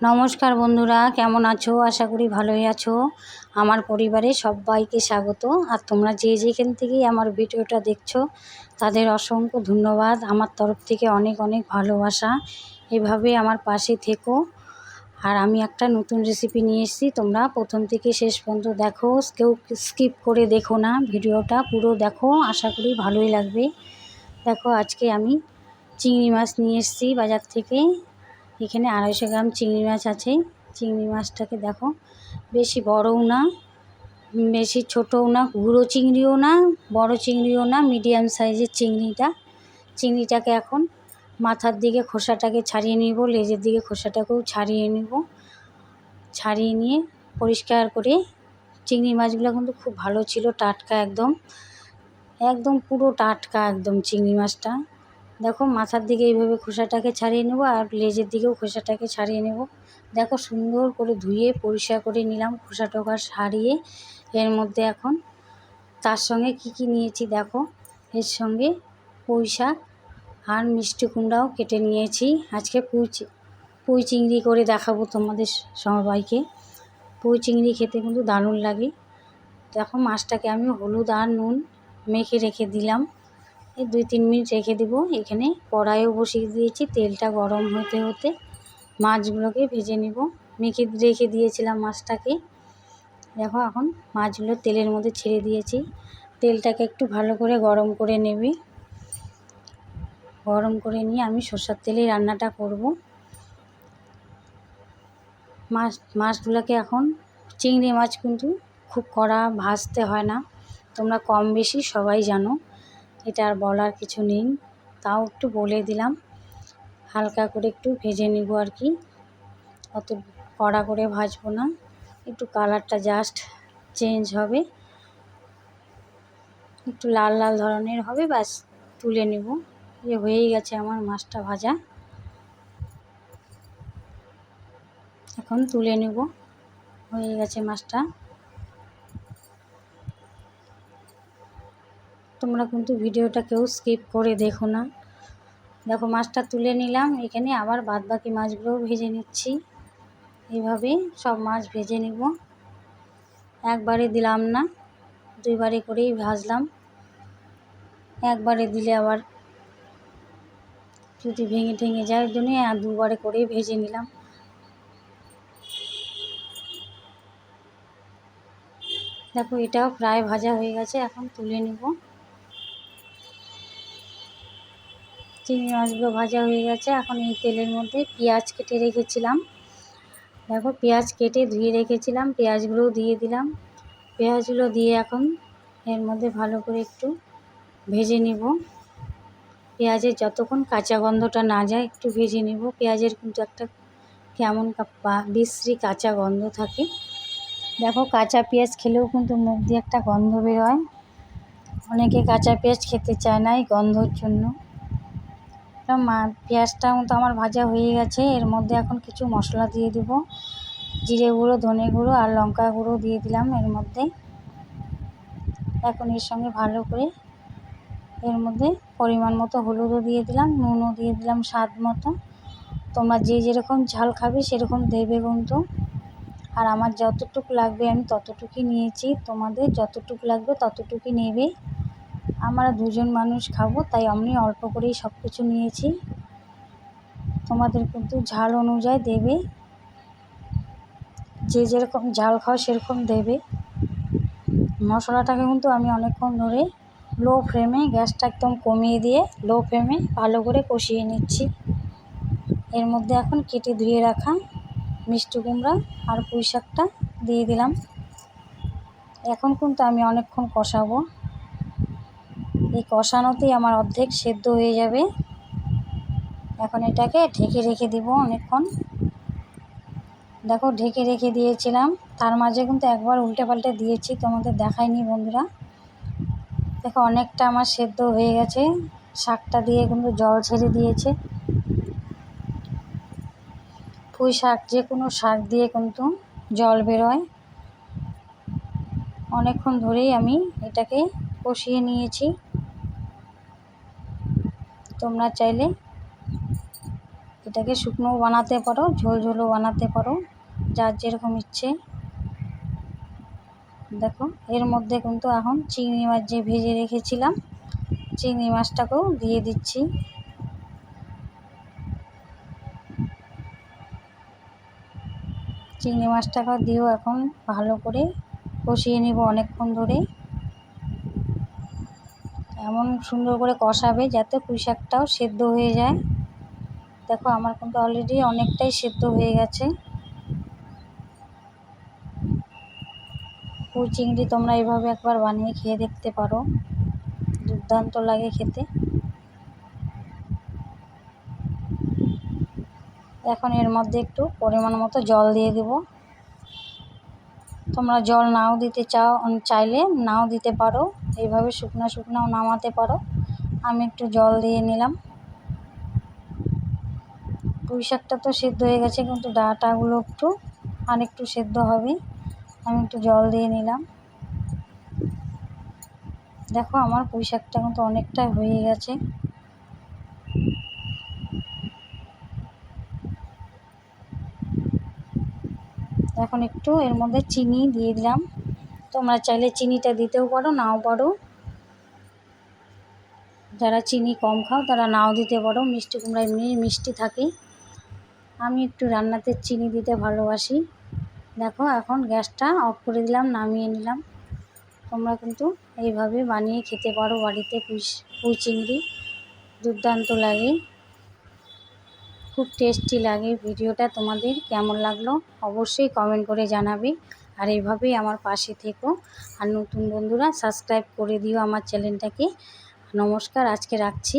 নমস্কার বন্ধুরা, কেমন আছো? আশা করি ভালোই আছো। আমার পরিবারে সবাইকে স্বাগত। আর তোমরা যে যেখান থেকেই আমার ভিডিওটা দেখছ, তাদের অসংখ্য ধন্যবাদ। আমার তরফ থেকে অনেক অনেক ভালোবাসা। এভাবে আমার পাশে থেকো। আর আমি একটা নতুন রেসিপি নিয়ে এসেছি। তোমরা প্রথম থেকে শেষ পর্যন্ত দেখো। কেউ স্কিপ করে দেখো না ভিডিওটা। পুরো দেখো। আশা করি ভালোই লাগবে। দেখো, আজকে আমি চিংড়ি মাছ নিয়ে এসেছি বাজার থেকে। এখানে আড়াইশো গ্রাম চিংড়ি মাছ আছে। চিংড়ি মাছটাকে দেখো, বেশি বড়ও না, বেশি ছোটও না, গুঁড়ো চিংড়িও না, বড় চিংড়িও না, মিডিয়াম সাইজের চিংড়িটা। চিংড়িটাকে এখন মাথার দিকে খোসাটাকে ছাড়িয়ে নিব, লেজের দিকে খোসাটাকেও ছাড়িয়ে নিব। ছাড়িয়ে নিয়ে পরিষ্কার করে চিংড়ি মাছগুলো কিন্তু খুব ভালো ছিল, টাটকা একদম একদম পুরো টাটকা একদম চিংড়ি মাছটা। দেখো মাথার দিকে এইভাবে খোসাটাকে ছাড়িয়ে নেব আর লেজের দিকেও খোসাটাকে ছাড়িয়ে নেব। দেখো সুন্দর করে ধুয়ে পরিষ্কার করে নিলাম খোসা টোকা ছাড়িয়ে এর মধ্যে এখন তার সঙ্গে কি কি নিয়েছি দেখো? এর সঙ্গে পুঁই শাক আর মিষ্টি কুমড়াও কেটে নিয়েছি। আজকে পুঁই পুঁই চিংড়ি করে দেখাবো তোমাদের সবাইকে। পুঁই চিংড়ি খেতে কিন্তু দারুণ লাগে। দেখো মাছটাকে আমি হলুদ আর নুন মেখে রেখে দিলাম। দুই, তিন মিনিট রেখে দেবো। এখানে কড়াইও বসিয়ে দিয়েছি, তেলটা গরম হতে হতে। মাছগুলোকে ভেজে নেব। মেখে, রেখে দিয়েছিলাম মাছটাকে। দেখো এখন মাছগুলো তেলের মধ্যে ছেড়ে দিয়েছি। তেলটাকে একটু ভালো করে গরম করে নেবে। গরম করে নিয়ে আমি সর্ষের তেলে রান্নাটা করব। মাছ, মাছগুলোকে এখন চিংড়ি মাছ কিন্তু খুব কড়া ভাজতে হয় না। তোমরা কম বেশি সবাই জানো। এটা আর বলার কিছু নেই। তাও একটু বলে দিলাম। হালকা করে একটু ভেজে নিব আর কি। অত কড়া করে ভাজবো না। একটু কালারটা জাস্ট চেঞ্জ হবে। একটু লাল লাল ধরনের হবে, ব্যাস, তুলে নেব। এ হয়েই গেছে আমার মাছটা ভাজা। এখন তুলে নেব। হয়ে গেছে মাছটা। তোমরা কিন্তু ভিডিওটা কেউ স্কিপ করে দেখো না। দেখো, মাছটা তুলে নিলাম। এখানে আবার বাদ বাকি মাছগুলোও ভেজে নিচ্ছি। এইভাবে সব মাছ ভেজে নিব। একবারে দিলাম না, দুইবারে করেই ভাজলাম। একবারে দিলে আবার যদি ভেঙে ঠেঙে যায় ওই জন্যই আর দুবারে করেই ভেজে নিলাম। দেখো, এটাও প্রায় ভাজা হয়ে গেছে। এখন তুলে নেব। চিংড়ি মাছগুলো ভাজা হয়ে গেছে। এখন এই তেলের মধ্যে পেঁয়াজ কেটে রেখেছিলাম। দেখো, পেঁয়াজ কেটে ধুয়ে রেখেছিলাম। পেঁয়াজগুলোও দিয়ে দিলাম। পেঁয়াজগুলো দিয়ে এখন এর মধ্যে ভালো করে একটু ভেজে নিব। পেঁয়াজের যতক্ষণ কাঁচা গন্ধটা না যায়, একটু ভেজে নেব। পেঁয়াজের কিন্তু একটা কেমন বিশ্রী কাঁচা গন্ধ থাকে। দেখো, কাঁচা পেঁয়াজ খেলেও কিন্তু মুখ দিয়ে একটা গন্ধ বেরোয়। অনেকে কাঁচা পেঁয়াজ খেতে চায় না এই গন্ধর জন্য। পেঁয়াজটা মতো আমার ভাজা হয়ে গেছে। এর মধ্যে এখন কিছু মশলা দিয়ে দেবো। জিরে গুঁড়ো, ধনে গুঁড়ো আর লঙ্কা গুঁড়ো দিয়ে দিলাম এর মধ্যে। এখন এর সঙ্গে ভালো করে এর মধ্যে পরিমাণ মতো হলুদও দিয়ে দিলাম, নুনও দিয়ে দিলাম স্বাদ মতো। তোমরা যে যেরকম ঝাল খাবে সেরকম দেবে কিন্তু। আর আমার যতটুকু লাগবে আমি ততটুকুই নিয়েছি। তোমাদের যতটুকু লাগবে ততটুকুই নেবে। আমরা দুজন মানুষ খাব, তাই আমি অল্প করেই সব কিছু নিয়েছি। তোমাদের কিন্তু ঝাল অনুযায়ী দেবে। যে যেরকম ঝাল খাও সেরকম দেবে। মশলাটাকে কিন্তু আমি অনেকক্ষণ ধরে লো ফ্লেমে গ্যাসটা একদম কমিয়ে দিয়ে লো ফ্লেমে ভালো করে কষিয়ে নিচ্ছি। এর মধ্যে এখন কেটে ধুয়ে রাখা মিষ্টি কুমড়া আর পুঁই শাকটা দিয়ে দিলাম। এখন কিন্তু আমি অনেকক্ষণ কষাবো। এই কষানোতেই আমার অর্ধেক সেদ্ধ হয়ে যাবে। এখন এটাকে ঢেকে রেখে দিব অনেকক্ষণ। দেখো, ঢেকে রেখে দিয়েছিলাম। তার মাঝে কিন্তু একবার উল্টে পাল্টে দিয়েছি, তোমাদের দেখায়নি বন্ধুরা। দেখো, অনেকটা আমার সেদ্ধ হয়ে গেছে। শাকটা দিয়ে কিন্তু জল ছেড়ে দিয়েছে। পুঁই শাক, যে কোনো শাক দিয়ে কিন্তু জল বেরোয়। অনেকক্ষণ ধরেই আমি এটাকে কষিয়ে নিয়েছি। তোমরা চাইলে এটাকে শুকনোও বানাতে পারো, ঝোল ঝোলও বানাতে পারো, যার যেরকম ইচ্ছে। দেখো, এর মধ্যে কিন্তু এখন চিংড়ি মাছ যে ভেজে রেখেছিলাম, চিংড়ি মাছটাকেও দিয়ে দিচ্ছি। চিংড়ি মাছটাকে দিয়েও এখন ভালো করে কষিয়ে নিব অনেকক্ষণ ধরে। এমন সুন্দর করে কষাবে যাতে পুঁই শাকটাও সেদ্ধ হয়ে যায়। দেখো, আমার কিন্তু অলরেডি অনেকটাই সেদ্ধ হয়ে গেছে। পুঁই চিংড়ি তোমরা এভাবে একবার বানিয়ে খেয়ে দেখতে পারো। দুর্দান্ত লাগে খেতে। এখন এর মধ্যে একটু পরিমাণ মতো জল দিয়ে দেব। তোমরা জল নাও দিতে চাও চাইলে নাও দিতে পারো। এইভাবে শুকনো শুকনোও নামাতে পারো। আমি একটু জল দিয়ে নিলাম। পুঁই শাকটা তো সেদ্ধ হয়ে গেছে, কিন্তু ডাটাগুলো একটু, আর একটু সেদ্ধ হবে আমি একটু জল দিয়ে নিলাম। দেখো, আমার পুঁই শাকটা কিন্তু অনেকটা হয়ে গেছে। এখন একটু এর মধ্যে চিনি দিয়ে দিলাম। তোমরা চাইলে চিনিটা দিতেও পারো, নাও পারো। যারা চিনি কম খাও, তারা নাও দিতে পারো। মিষ্টি কুমড়া এমনি মিষ্টি থাকে। আমি একটু রান্নাতে চিনি দিতে ভালোবাসি। দেখো, এখন গ্যাসটা অফ করে দিলাম, নামিয়ে নিলাম। তোমরা কিন্তু এইভাবে বানিয়ে খেতে পারো বাড়িতে পুঁই পুঁই চিংড়ি। দুর্দান্ত লাগে। খুব টেস্টি লাগে ভিডিওটা, তোমাদের কেমন লাগল অবশ্যই কমেন্ট করে জানাবে। আর এইভাবেই আমার পাশে থেকো। আর নতুন বন্ধুরা সাবস্ক্রাইব করে দিও আমার চ্যানেলটাকে নমস্কার, আজকে রাখছি।